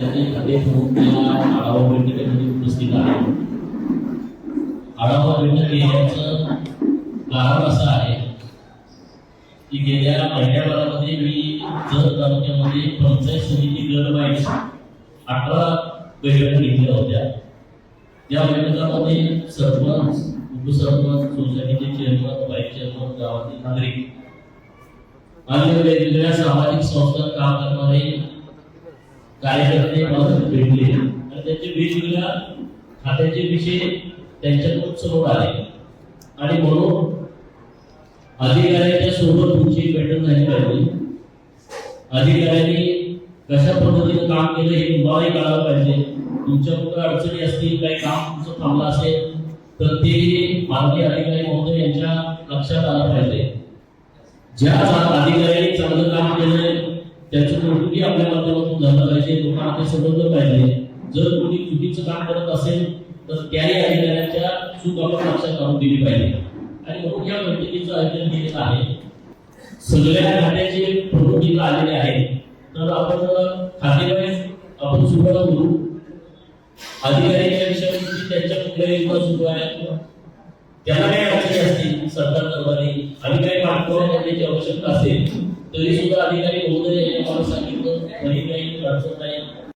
त्यांनी खाते प्रमुख आढावा बैठकीमध्ये उपस्थित आहे. आढावा बैठक घेण्याचं कारण असं आहे की गेल्या महिन्याभरामध्ये मी जत तालुक्यामध्ये पंचायत समिती गट वाईज अठरा बैठका घेतल्या होत्या. त्या बैठकामध्ये सरपंच उपसरपंच सोसायटीचे चेअरमन व्हाईस चेअरमन गावातील नागरिक आणि वेगवेगळ्या सामाजिक संस्थांत काम करणारे कार्यकर्ते मला भेटले. आणि त्यांचे वेगवेगळ्या खात्याचे विषय त्यांच्याकडून समोर आले आणि म्हणून अधिकाऱ्याच्या सोबत तुमची बैठक झाली पाहिजे. अधिकाऱ्यांनी कशा पद्धतीने काम केलं हे तुम्हालाही कळायला पाहिजे. तुमच्या कुठं अडचणी असतील काही काम तुमचं थांबलं असेल तर ते माननीय अधिकारी महोदय यांच्या लक्षात आलं पाहिजे. ज्या अधिकाऱ्यांनी चांगलं त्याचं कौतुकही आपल्या माध्यमातून झालं पाहिजे. लोकांना ते समजलं पाहिजे. जर कोणी चुकीचं काम करत असेल तर त्याही अधिकाऱ्यांच्या चूक आपण लक्षात आणून दिली पाहिजे. आणि म्हणून या बैठकीचं आयोजन केलेलं आहे. सगळ्या खात्याचे प्रमुख इथं आलेले आहेत. तर आपण खातेवाईज आपण सुरुवात करू. अधिकाऱ्यांच्या विषयावरती त्यांच्या कुठल्या योजना सुरू आहेत त्याला काही अडचणी असतील सरकार करण्याची आवश्यकता असेल तरी सुद्धा अधिकारी महोदय यांनी मला सांगितलं तरी काही अडचण नाही.